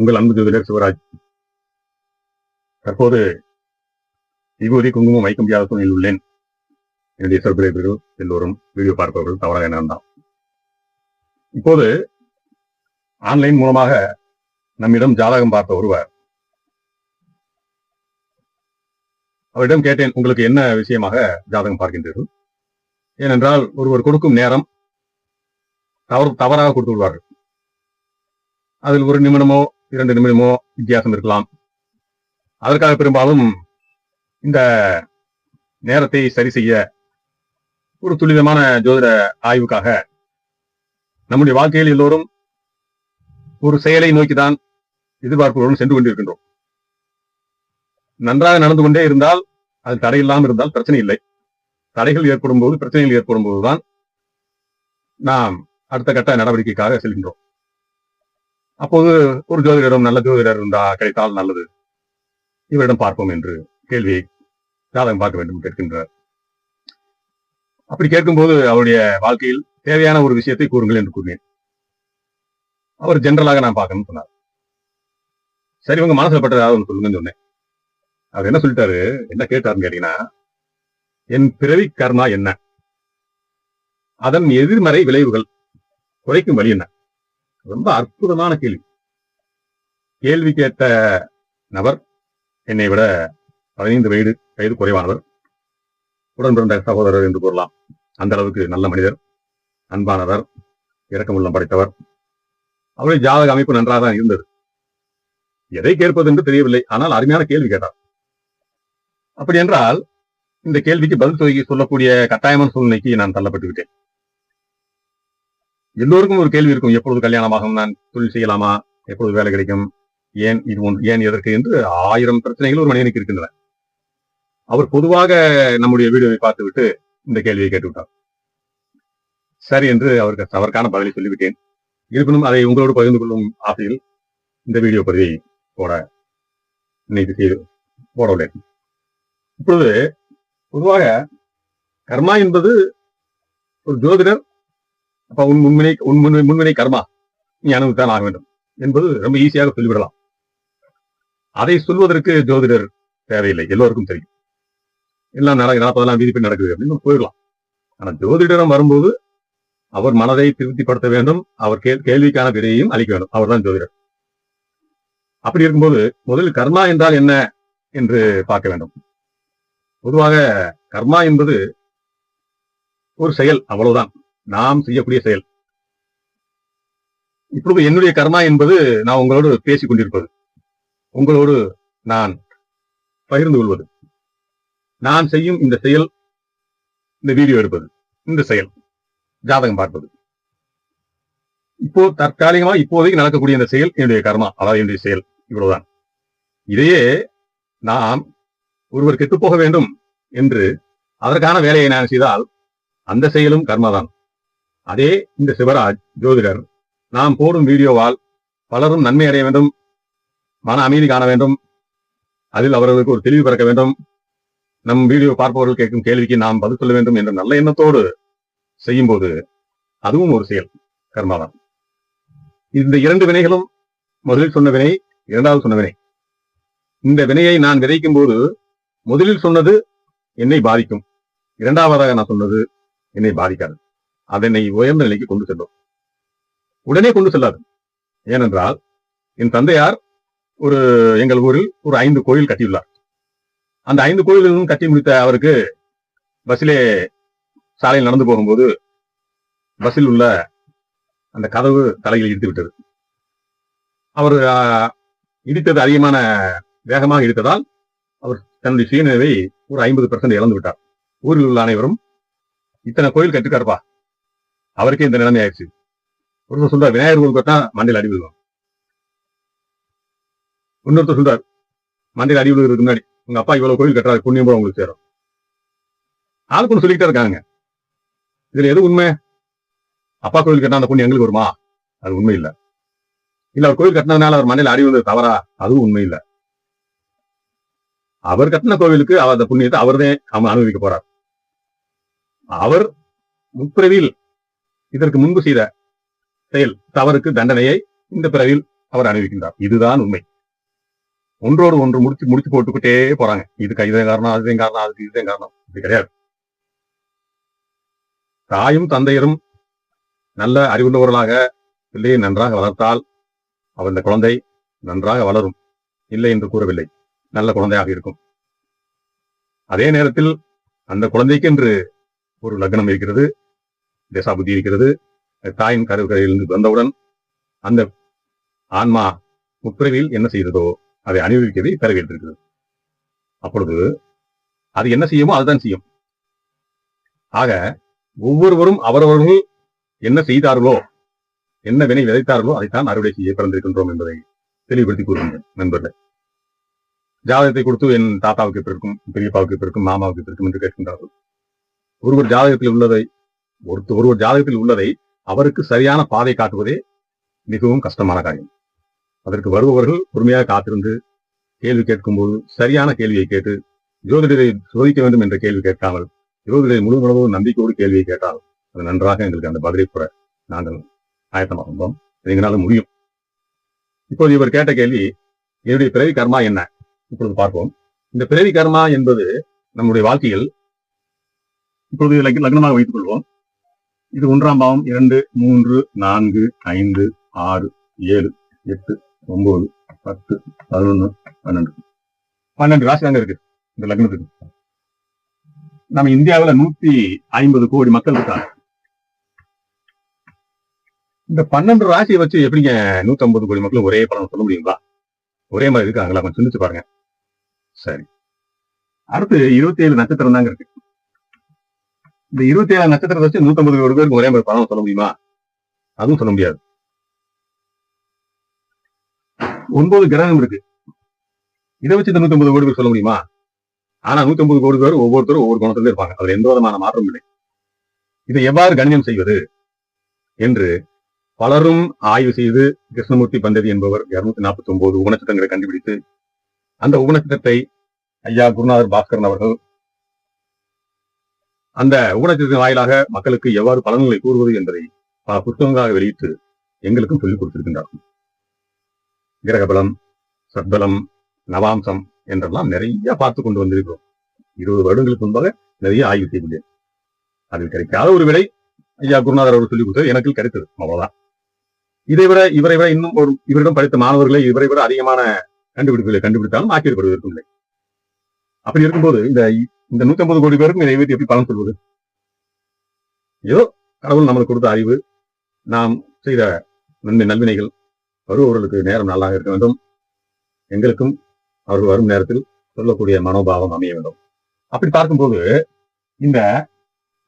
உங்கள் அன்பு ஜோதிடர் சிவராஜ். தற்போது விபூதி குங்குமம் வைக்க முடியாத சூழ்நிலையில் உள்ளேன். என்னுடைய சர்பிரைவர்கள் எல்லோரும் வீடியோ பார்ப்பவர்கள் தவறாக வேண்டாம் இப்போது ஆன்லைன் மூலமாக நம்மிடம் ஜாதகம் பார்த்த ஒருவர். அவரிடம் கேட்டேன் உங்களுக்கு என்ன விஷயமாக ஜாதகம் பார்க்கின்றீர்கள்? ஏனென்றால் ஒருவர் கொடுக்கும் நேரம் தவறு தவறாக கொடுத்து விடுவார்கள். அதில் ஒரு நிமிடமோ இரண்டு நிமிடமோ வித்தியாசம் இருக்கலாம். அதற்காக பெரும்பாலும் இந்த நேரத்தை சரி செய்ய ஒரு துல்லியமான ஜோதிட ஆய்வுக்காக நம்முடைய வாழ்க்கையில் எல்லோரும் ஒரு செயலை நோக்கிதான் எதிர்பார்ப்புகளுடன் சென்று கொண்டிருக்கின்றோம். நன்றாக நடந்து கொண்டே இருந்தால் அது தடையில்லாமல் இருந்தால் பிரச்சனை இல்லை. தடைகள் ஏற்படும் போது பிரச்சனைகள் ஏற்படும் போதுதான் நாம் அடுத்த கட்ட நடவடிக்கைக்காக செல்கின்றோம். அப்போது ஒரு ஜோதிடரும் நல்ல ஜோதிடர் இருந்தா கிடைத்தால் நல்லது. இவரிடம் பார்ப்போம் என்று கேள்வியை ஜாதகம் பார்க்க வேண்டும் கேட்கின்றார். அப்படி கேட்கும்போது அவருடைய வாழ்க்கையில் தேவையான ஒரு விஷயத்தை கூறுங்கள் என்று கூறினேன். அவர் ஜென்ரலாக நான் பார்க்கணும்னு சொன்னார். சரி உங்க மனசுல பட்டது ஏதாவது சொல்லுங்கன்னு சொன்னேன். அவர் என்ன சொல்லிட்டாரு? என்ன கேட்டாருன்னு கேட்டீங்கன்னா என் பிறவி கர்மா என்ன? அதன் எதிர்மறை விளைவுகள் குறைக்கும் வழி என்ன? ரொம்ப அற்புதமான கேள்வி. கேள்வி கேட்ட நபர் என்னை விட பதினைந்து வயது வயது குறைவானவர். உடன் பிறந்த சகோதரர் என்று கூறலாம். அந்த அளவுக்கு நல்ல மனிதர் அன்பானவர் இரக்கமுள்ளம் படைத்தவர். அவருடைய ஜாதக அமைப்பு நன்றாக தான் இருந்தது. எதை கேட்பது என்று தெரியவில்லை. ஆனால் அருமையான கேள்வி கேட்டார். அப்படி என்றால் இந்த கேள்விக்கு பதில் சொல்லக்கூடிய கட்டாயமான சூழ்நிலைக்கு நான் தள்ளப்பட்டு விட்டேன் எல்லோருக்கும் ஒரு கேள்வி இருக்கும். எப்பொழுது கல்யாணமாகும்? நான் தொழில் செய்யலாமா? எப்பொழுது வேலை கிடைக்கும்? ஏன் இது ஒன்று ஏன் எதற்கு என்று ஆயிரம் பிரச்சனைகள் ஒரு மனிதனுக்கு இருக்கின்றன. அவர் பொதுவாக நம்முடைய வீடியோவை பார்த்துவிட்டு இந்த கேள்வியை கேட்டுவிட்டார். சரி என்று அவருக்கு அவருக்கான பதிலை சொல்லிவிட்டேன். இருப்பினும் அதை உங்களோடு பகிர்ந்து கொள்ளும் ஆசையில் இந்த வீடியோ பதிவை போட இன்னைக்கு செய்து போட இப்பொழுது பொதுவாக கர்மா என்பது ஒரு ஜோதிடர் அப்ப உன் முன்வினை உன் முன்வினை முன்வினை கர்மா. நீ அனுபவித்தான் ஆக வேண்டும் என்பது ரொம்ப ஈஸியாக சொல்லிவிடலாம். அதை சொல்வதற்கு ஜோதிடர் தேவையில்லை. எல்லோருக்கும் தெரியும். எல்லாம் நட நடப்பதெல்லாம் விதிப்படி நடக்குது அப்படின்னு போயிடலாம். ஆனா ஜோதிடரம் வரும்போது அவர் மனதை திருப்திப்படுத்த வேண்டும். அவர் கேள்விக்கான விடையையும் அளிக்க வேண்டும். அவர்தான் ஜோதிடர். அப்படி இருக்கும்போது முதலில் கர்மா என்றால் என்ன என்று பார்க்க வேண்டும். பொதுவாக கர்மா என்பது ஒரு செயல் அவ்வளவுதான். நாம் செய்யக்கூடிய செயல். இப்பொழுது என்னுடைய கர்மா என்பது நான் உங்களோடு பேசிக் கொண்டிருப்பது உங்களோடு நான் பகிர்ந்து கொள்வது. நான் செய்யும் இந்த செயல் இந்த வீடியோ எடுப்பது இந்த செயல் ஜாதகம் பார்ப்பது. இப்போ தற்காலிகமா இப்போதைக்கு நடக்கக்கூடிய இந்த செயல் என்னுடைய கர்மா அதாவது என்னுடைய செயல் இவ்வளவுதான். இதையே நாம் ஒருவர் கெட்டுப் போக வேண்டும் என்று அதற்கான வேலையை நான் செய்தால் அந்த செயலும் கர்மாதான். அதே இந்த சிவராஜ் ஜோதிடர். நாம் போடும் வீடியோவால் பலரும் நன்மை அடைய வேண்டும் மன அமைதி காண வேண்டும் அதில் அவர்களுக்கு ஒரு தெளிவு பிறக்க வேண்டும். நம் வீடியோ பார்ப்பவர்கள் கேட்கும் கேள்விக்கு நாம் பதில் சொல்ல வேண்டும் என்ற நல்ல எண்ணத்தோடு செய்யும் போது அதுவும் ஒரு செயல் கர்மாதான். இந்த இரண்டு வினைகளும் முதலில் சொன்ன வினை இரண்டாவது சொன்ன வினை. இந்த வினையை நான் விதைக்கும் போது முதலில் சொன்னது என்னை பாதிக்கும். இரண்டாவதாக நான் சொன்னது என்னை பாதிக்காது. அதனை உயர்ந்த நிலைக்கு கொண்டு செல்லும். உடனே கொண்டு செல்லாது. ஏனென்றால் என் தந்தையார் ஒரு எங்கள் ஊரில் ஒரு ஐந்து கோயில் கட்டியுள்ளார். அந்த ஐந்து கோயில்களும் கட்டி முடித்த அவருக்கு பஸ்ஸிலே சாலையில் நடந்து போகும்போது பஸ்ஸில் உள்ள அந்த கதவு தலையில் இடித்து விட்டது. அவர் இடித்தது அதிகமான வேகமாக இடித்ததால் அவர் தன்னுடைய சுயநினைவை ஒரு ஐம்பது பெர்சன்ட் இழந்து விட்டார். ஊரில் உள்ள அனைவரும் இத்தனை கோயில் கட்டிருக்காருப்பா. அவருக்கே இந்த நிலைமை ஆயிடுச்சு. ஒருத்தர் சொல்றார் விநாயகர் கோயில் கட்டினா மண்டையில் அடி விழுகும். இன்னொருத்தர் சொல்றார் மண்டையில் அடி விழுகிறதுக்கு முன்னாடி உங்க அப்பா இவ்வளவு கோவில் கட்டுறாரு புண்ணியம் போல உங்களுக்கு சேரும். ஆளுக்கு ஒன்று சொல்லிக்கிட்டே இருக்காங்க. இதுல எது உண்மை? அப்பா கோவில் கட்டினா அந்த புண்ணியம் எங்களுக்கு வருமா? அது உண்மை இல்ல. இல்ல அவர் கோயில் கட்டினதுனால அவர் மண்டையில் அடி விழுந்தது தவறா? அதுவும் உண்மை இல்ல. அவர் கட்டின கோவிலுக்கு அவர் அந்த புண்ணியத்தை அவர்தான் அவன் அனுபவிக்க போறார். அவர் முற்பிறவியில் இதற்கு முன்பு செய்த செயல் தவறுக்கு தண்டனையை இந்த பிறவில் அவர் அனுபவிக்கின்றார் இதுதான் உண்மை. ஒன்றோடு ஒன்று முடிச்சு முடிச்சு போட்டுக்கிட்டே போறாங்க. இதுக்கு இதுதான் காரணம் அதுதான் காரணம் அதுக்கு இதுதான் காரணம். இது கிடையாது. தாயும் தந்தையரும் நல்ல அறிவுள்ளவர்களாக பிள்ளையை நன்றாக வளர்த்தால் அவர் இந்த குழந்தை நன்றாக வளரும். இல்லை என்று கூறவில்லை. நல்ல குழந்தையாக இருக்கும். அதே நேரத்தில் அந்த குழந்தைக்கு என்று ஒரு லக்னம் இருக்கிறது. தேசாபுத்தி இருக்கிறது. தாயின் கருவுகளிலிருந்து வந்தவுடன் அந்த ஆன்மா முற்பிறவியில் என்ன செய்ததோ அதை அனுபவிக்கவே தரவேற்றிருக்கிறது அப்பொழுது அது என்ன செய்யுமோ அதுதான் செய்யும். ஆக ஒவ்வொருவரும் அவரவர்கள் என்ன செய்தார்களோ என்ன வினை விதைத்தார்களோ அதைத்தான் அறுவடை செய்ய பிறந்திருக்கின்றோம் என்பதை தெளிவுபடுத்தி கூறுகிறேன் நண்பர்களே. ஜாதகத்தை கொடுத்து என் தாத்தாவுக்கு பிறக்கும் பெரியப்பாவுக்கு பிறக்கும் மாமாவுக்கு பிறக்கும் என்று கேட்கின்றார்கள். ஒருவர் ஜாதகத்தில் உள்ளதை ஒருத்தர் ஒருவர் ஜாதகத்தில் உள்ளதை அவருக்கு சரியான பாதை காட்டுவதே மிகவும் கஷ்டமான காரியம். அதற்கு வருபவர்கள் பொறுமையாக காத்திருந்து கேள்வி கேட்கும்போது சரியான கேள்வியை கேட்டு ஜோதிடரை சோதிக்க வேண்டும் என்ற கேள்வி கேட்காமல் ஜோதிடரை முழு உணவு நம்பிக்கையோடு கேள்வியை கேட்டால் அது நன்றாக எங்களுக்கு அந்த பதிலை கூற நாங்கள் ஆயத்தமாகின்றோம் எங்களால் முடியும். இப்போது இவர் கேட்ட கேள்வி என்னுடைய பிறவி கர்மா என்ன? இப்பொழுது பார்ப்போம். இந்த பிறவி கர்மா என்பது நம்முடைய வாழ்க்கையில் இப்பொழுது லக்னமாக வைத்துக் கொள்வோம். இது ஒன்றாம் பாவம். இரண்டு மூன்று நான்கு ஐந்து ஆறு ஏழு எட்டு ஒன்பது பத்து பதினொன்னு பன்னெண்டு. பன்னெண்டு ராசி தாங்க இருக்கு. இந்த லக்னத்துக்கு. நம்ம இந்தியாவுல நூத்தி ஐம்பது கோடி மக்கள் இருக்காங்க. இந்த பன்னெண்டு ராசியை வச்சு எப்படிங்க நூத்தி ஐம்பது கோடி மக்களும் ஒரே பலன் சொல்ல முடியுங்களா? ஒரே மாதிரி இருக்காங்களா? கொஞ்சம் சிந்திச்சு பாருங்க. சரி. அடுத்து இருபத்தி ஏழு நட்சத்திரம் தாங்க இருக்கு. இந்த இருபத்தி ஏழு நட்சத்திரத்தை வச்சு நூத்தி ஐம்பது கோடி பேருக்கு ஒரே மாதிரி பணம் சொல்ல முடியுமா? அதுவும் சொல்ல முடியாது. ஒன்பது கிரகம் இருக்கு. இதை வச்சு இந்த நூத்தி ஐம்பது கோடி பேர் சொல்ல முடியுமா? ஆனா நூத்தி ஐம்பது கோடி பேர் ஒவ்வொருத்தரும் ஒவ்வொரு குணத்துல இருப்பாங்க. அதுல எந்த விதமான மாற்றம் இல்லை. இதை எவ்வாறு கணிதம் செய்வது என்று பலரும் ஆய்வு செய்து கிருஷ்ணமூர்த்தி பந்ததி என்பவர் இருநூத்தி நாற்பத்தி ஒன்பது உபநட்சத்திரங்களை கண்டுபிடித்து அந்த உபநட்சத்திரத்தை ஐயா குருநாதர் பாஸ்கரன் அவர்கள் அந்த ஊடகத்தின் வாயிலாக மக்களுக்கு எவ்வாறு பலன்களை கூறுவது என்பதை பல புத்தகங்களாக வெளியிட்டு எங்களுக்கும் சொல்லிக் கொடுத்திருக்கின்றார்கள். கிரகபலம் சத்பலம் நவாம்சம் என்றெல்லாம் நிறைய பார்த்து கொண்டு வந்திருக்கிறோம். இருபது வருடங்களுக்கு முன்பாக நிறைய ஆய்வு செய்துள்ளேன். அதில் கிடைக்காத ஒரு விடை ஐயா குருநாதர் அவர் சொல்லிக் கொடுத்தது எனக்கு கிடைத்தது அவ்வளவுதான். இதை விட இவரை விட இன்னும் ஒரு இவரிடம் படித்த மாணவர்களை இவரை விட அதிகமான கண்டுபிடிப்புகளை கண்டுபிடித்தாலும் ஆச்சரியப்படுவதற்கும் இல்லை. அப்படி இருக்கும்போது இந்த இந்த நூத்தி ஐம்பது கோடி பேருக்கும் இதை வைத்து எப்படி பலன் சொல்வது. ஏதோ கடவுள் நமக்கு கொடுத்த அறிவு நாம் செய்த நன்மை நல்வினைகள் வருபவர்களுக்கு நேரம் நல்லாக இருக்க வேண்டும். எங்களுக்கும் அவர்கள் வரும் நேரத்தில் சொல்லக்கூடிய மனோபாவம் அமைய வேண்டும். அப்படி பார்க்கும்போது இந்த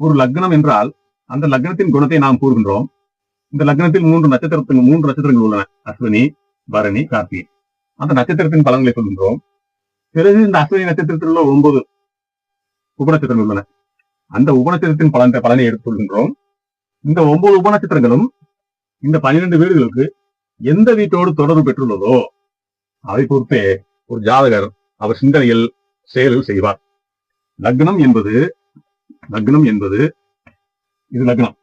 ஒரு லக்னம் என்றால் அந்த லக்னத்தின் குணத்தை நாம் கூறுகின்றோம். இந்த லக்னத்தில் மூன்று நட்சத்திரத்தின் மூன்று நட்சத்திரங்கள் உள்ளன. அஸ்வினி பரணி கார்த்திகை. அந்த நட்சத்திரத்தின் பலன்களை சொல்கின்றோம். பிறகு இந்த அஸ்வினி நட்சத்திரத்தில் உள்ள ஒன்பது உபநட்சத்திரங்கள் உள்ளன. அந்த உபநட்சத்திரத்தின் பலன் பலனை எடுத்துக்கொள்கின்றோம். இந்த ஒன்பது உபநட்சத்திரங்களும் இந்த பன்னிரண்டு வீடுகளுக்கு எந்த வீட்டோடு தொடர்பு பெற்றுள்ளதோ அதை பொறுத்தே ஒரு ஜாதகர் அவர் சிந்தனையில் செயலில் செய்வார். லக்னம் என்பது லக்னம் என்பது இது லக்னம்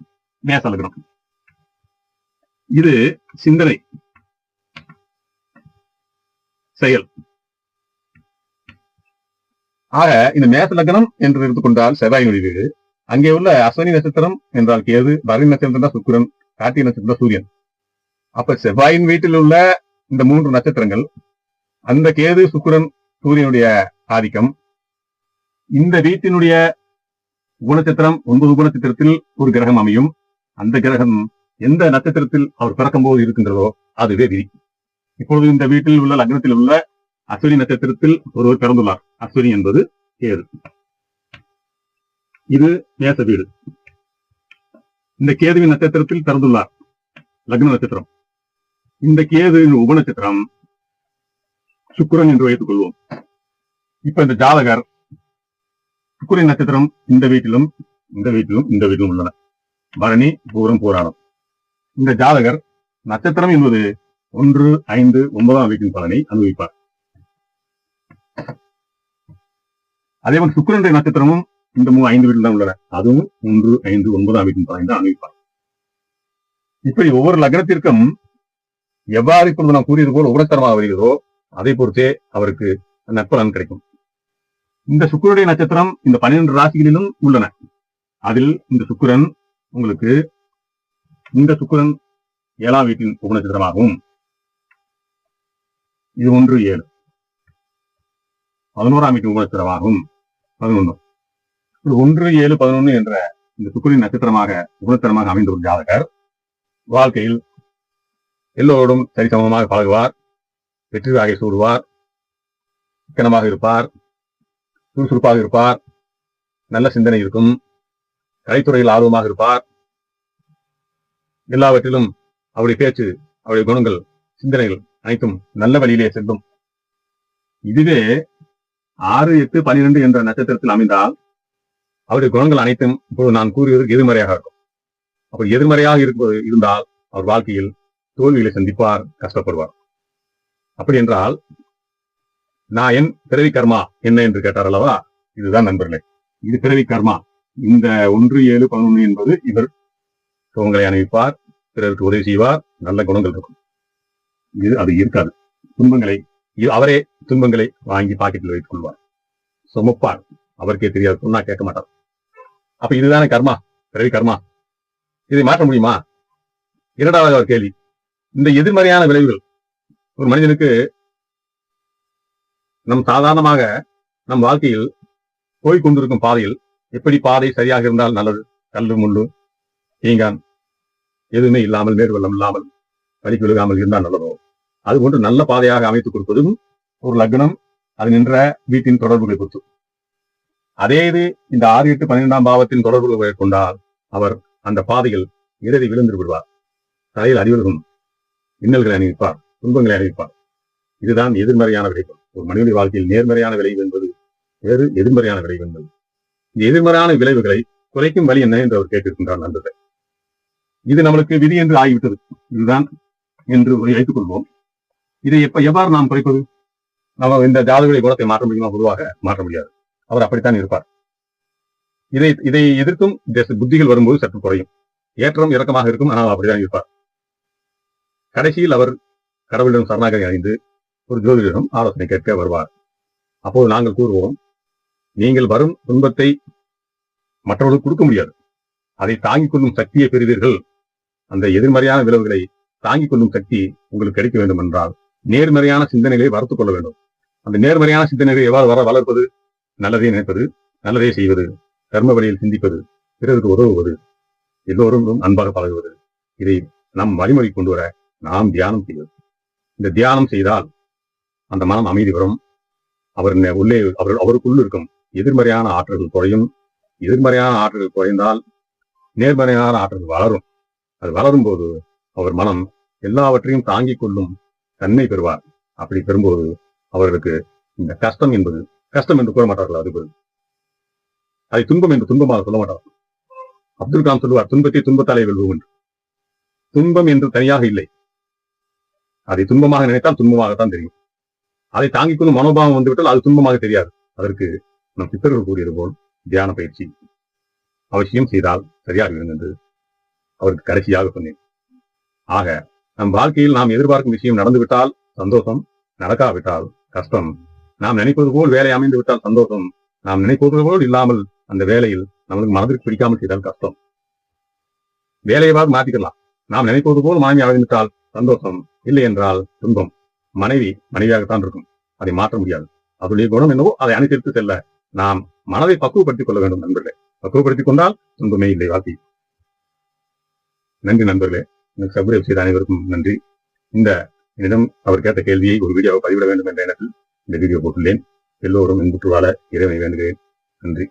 மேச லக்னம். இது சிந்தனை செயல். ஆக இந்த மேச லக்னம் என்று எடுத்துக்கொண்டால் செவ்வாயினுடைய வீடு. அங்கே உள்ள அஸ்வினி நட்சத்திரம் என்றால் கேது பரணி நட்சத்திரம் தான் சுக்கிரன் கார்த்திகை நட்சத்திரம் தான் சூரியன். அப்ப செவ்வாயின் வீட்டில் உள்ள இந்த மூன்று நட்சத்திரங்கள் அந்த கேது சுக்கிரன் சூரியனுடைய ஆதிக்கம். இந்த வீட்டினுடைய குணச்சித்திரம் ஒன்பது குணச்சித்திரத்தில் ஒரு கிரகம் அமையும். அந்த கிரகம் எந்த நட்சத்திரத்தில் அவர் பிறக்கும் போது இருக்கின்றதோ அதுவே விதி. இப்பொழுது இந்த வீட்டில் உள்ள லக்னத்தில் உள்ள அஸ்வினி நட்சத்திரத்தில் ஒருவர் பிறந்துள்ளார். அஸ்வினி என்பது கேது இது மேச வீடு. இந்த கேதுவின் நட்சத்திரத்தில் பிறந்துள்ளார். லக்ன நட்சத்திரம். இந்த கேதுவின் உபநட்சத்திரம் சுக்கிரன் என்று வைத்துக் கொள்வோம். இப்ப இந்த ஜாதகர் சுக்கரன் நட்சத்திரம் இந்த வீட்டிலும் இந்த வீட்டிலும் இந்த வீட்டிலும் உள்ளன. பரணி பூரம் போராடம் இந்த ஜாதகர் நட்சத்திரம் என்பது ஒன்று ஐந்து ஒன்பதாம் வீட்டின் பலனை அனுபவிப்பார். அதே மாதிரி சுக்கிரனுடைய நட்சத்திரமும் இந்த மூணு ஐந்து வீட்டில் தான் உள்ளன. அதுவும் ஒன்று ஐந்து ஒன்பதாம் வீட்டின் பலனை தான் இப்படி ஒவ்வொரு லக்னத்திற்கும் எவ்வாறு இப்பொழுது நான் கூறியது போல் உபரத்தரமாக வருகிறதோ அதை பொறுத்தே அவருக்கு நற்பலன் கிடைக்கும். இந்த சுக்கரனுடைய நட்சத்திரம் இந்த பன்னிரண்டு ராசிகளிலும் உள்ளன. அதில் இந்த சுக்கிரன் உங்களுக்கு இந்த சுக்கிரன் ஏழாம் வீட்டின் உபநட்சத்திரமாகும் இது ஒன்று ஏழு. பதினோராம் வீட்டின் உபநட்சத்திரமாகும் பதினொன்று ஒன்று ஏழு பதினொன்று என்ற இந்த சுக்கரின் நட்சத்திரமாக குணத்தனமாக அமைந்த ஒரு ஜாதகர் வாழ்க்கையில் எல்லோரோடும் சரிசமமாக பழகுவார் வெற்றி வாகை சூடுவார் சிக்கனமாக இருப்பார் சுறுசுறுப்பாக இருப்பார் நல்ல சிந்தனை இருக்கும் கலைத்துறையில் ஆர்வமாக இருப்பார். எல்லாவற்றிலும் அவருடைய பேச்சு அவருடைய குணங்கள் சிந்தனைகள் அனைத்தும் நல்ல வழியிலே செல்லும். இதுவே ஆறு எட்டு பனிரெண்டு என்ற நட்சத்திரத்தில் அமைந்தால் அவருடைய குணங்கள் அனைத்தும் இப்போது நான் கூறுவதற்கு எதிர்மறையாக இருக்கும். அப்படி எதிர்மறையாக இருப்பது இருந்தால் அவர் வாழ்க்கையில் தோல்விகளை சந்திப்பார் கஷ்டப்படுவார். அப்படி என்றால் நான் என் பிறவி கர்மா என்ன என்று கேட்டார் அல்லவா? இதுதான் நண்பர்களே. இது பிறவி கர்மா. இந்த ஒன்று ஏழு பதினொன்று என்பது இவர் சுகங்களை அணிவிப்பார் பிறருக்கு உதவி செய்வார் நல்ல குணங்கள் இருக்கும். இது அது இருக்காது. துன்பங்களை அவரே துன்பங்களை வாங்கி பாக்கெட்டில் வைத்துக் கொள்வார். சுமப்பார் அவருக்கே தெரியாது. சொன்னா கேட்க மாட்டார். அப்ப இதுதானே கர்மா? பிறவி கர்மா? இதை மாற்ற முடியுமா? இரண்டாவது ஒரு கேள்வி. இந்த எதிர்மறையான விளைவுகள் ஒரு மனிதனுக்கு நம் சாதாரணமாக நம் வாழ்க்கையில் போய் கொண்டிருக்கும் பாதையில் எப்படி பாதை சரியாக இருந்தால் நல்லது? கல்லு முள்ளு தீங்கான் எதுவுமே இல்லாமல் மேற்கொள்ளம் இல்லாமல் வலிக்கு விழுகாமல் இருந்தால் நல்லதோ? அது போன்று நல்ல பாதையாக அமைத்துக் கொடுப்பதும் ஒரு லக்னம். அது நின்ற வீட்டின் தொடர்புகளை பொறுத்து. அதே இது இந்த ஆறு எட்டு பன்னிரெண்டாம் பாவத்தின் தொடர்புகளை கொண்டால் அவர் அந்த பாதையில் இறுதி விழுந்து விடுவார். தலையில் அறிவுறுகும் இன்னல்களை அணிவிப்பார் துன்பங்களை அணிவிப்பார். இதுதான் எதிர்மறையான விளைவு. ஒரு மனிதனுடைய வாழ்க்கையில் நேர்மறையான விளைவு என்பது வேறு எதிர்மறையான விளைவு என்பது. இந்த எதிர்மறையான விளைவுகளை குறைக்கும் வழி என்ன என்று அவர் கேட்டிருக்கின்றார் நண்பர்கள். இது நம்மளுக்கு விதி என்று ஆகிவிட்டது. இதுதான் என்று வைத்துக் கொள்வோம். இதை எப்ப எவ்வாறு நாம் குறைப்பது? நம்ம இந்த ஜாதகடைய குணத்தை மாற்ற முடியுமா? பொதுவாக மாற்ற முடியாது. அவர் அப்படித்தான் இருப்பார். இதை இதை எதிர்க்கும் தேச புத்திகள் வரும்போது சற்று குறையும். ஏற்றம் இறக்கமாக இருக்கும் ஆனால் அப்படித்தான் இருப்பார். கடைசியில் அவர் கடவுளிடம் சரணாகதி அடைந்து ஒரு ஜோதிடரிடம் ஆலோசனை கேட்க வருவார். அப்போது நாங்கள் கூறுவோம் நீங்கள் வரும் துன்பத்தை மற்றவர்களுக்கு கொடுக்க முடியாது. அதை தாங்கிக் கொள்ளும் சக்தியை பெறுவீர்கள். அந்த எதிர்மறையான விளைவுகளை தாங்கிக் கொள்ளும் சக்தி உங்களுக்கு கிடைக்க வேண்டும் என்றால் நேர்மறையான சிந்தனைகளை வளர்த்துக் கொள்ள வேண்டும். அந்த நேர்மறையான சிந்தனைகளை எவ்வாறு வர வளர்ப்பது? நல்லதே நினைப்பது நல்லதே செய்வது கர்ம வழியில் சிந்திப்பது பிறருக்கு உதவுவது எல்லோரும் அன்பாக பழகுவது. இதை நம் வழிமுறை கொண்டு வர நாம் தியானம் செய்வது. இந்த தியானம் செய்தால் அந்த மனம் அமைதி வரும் அவர் உள்ளே அவர் அவருக்குள் இருக்கும் எதிர்மறையான ஆற்றல்கள் குறையும். எதிர்மறையான ஆற்றல்கள் குறைந்தால் நேர்மறையான ஆற்றல்கள் வளரும். அது வளரும் போது அவர் மனம் எல்லாவற்றையும் தாங்கிக் கொள்ளும் தன்மை பெறுவார். அப்படி பெறும்போது அவர்களுக்கு இந்த கஷ்டம் என்பது கஷ்டம் என்று கூற மாட்டார்கள் அது அதை துன்பம் என்று துன்பமாக சொல்ல மாட்டார்கள். அப்துல் கலாம் சொல்லுவார் துன்பத்தை துன்பத்தாலே வெல்வோம் என்று. துன்பம் என்று தனியாக இல்லை. அதை துன்பமாக நினைத்தால் துன்பமாகத்தான் தெரியும். அதை தாங்கிக் கொள்ளும் மனோபாவம் வந்துவிட்டால் அது துன்பமாக தெரியாது. அதற்கு நம் சித்தர்கள் கூறியது போல் தியான பயிற்சி. அவசியம் செய்தால் சரியாக இருந்தது. அவருக்கு கடைசியாக சொன்னேன். ஆக நம் வாழ்க்கையில் நாம் எதிர்பார்க்கும் விஷயம் நடந்துவிட்டால் சந்தோஷம் நடக்காவிட்டால் கஷ்டம். நாம் நினைப்பது போல் வேலை அமைந்து விட்டால் சந்தோஷம். நாம் நினைப்பது போல் இல்லாமல் அந்த வேலையில் நம்மளுக்கு மனதிற்கு பிடிக்காமல் செய்தால் கஷ்டம். வேலையவாக மாற்றிக்கலாம் நாம் நினைப்பது போல் மனைவி அமைந்துவிட்டால் சந்தோஷம். இல்லை என்றால் துன்பம். மனைவி மனைவியாகத்தான் இருக்கும். அதை மாற்ற முடியாது. அதனுடைய குணம் என்னவோ அதை அனுசரித்து செல்ல நாம் மனதை பக்குவப்படுத்திக் கொள்ள வேண்டும் நண்பர்களே. பக்குவப்படுத்திக் கொண்டால் துன்பமே இல்லை வாழ்க்கை நன்றி நண்பர்களே. சப்ஸ்கிரைப் செய்த அனைவருக்கும் நன்றி. இந்த என்னிடம் அவர் கேட்ட கேள்வியை ஒரு வீடியோவை பதிவிட வேண்டும் என்ற எண்ணத்தில் இந்த வீடியோ போட்டுள்ளேன். எல்லோரும் இன்புற்று வாழ இறைவனை வேண்டுகிறேன். நன்றி.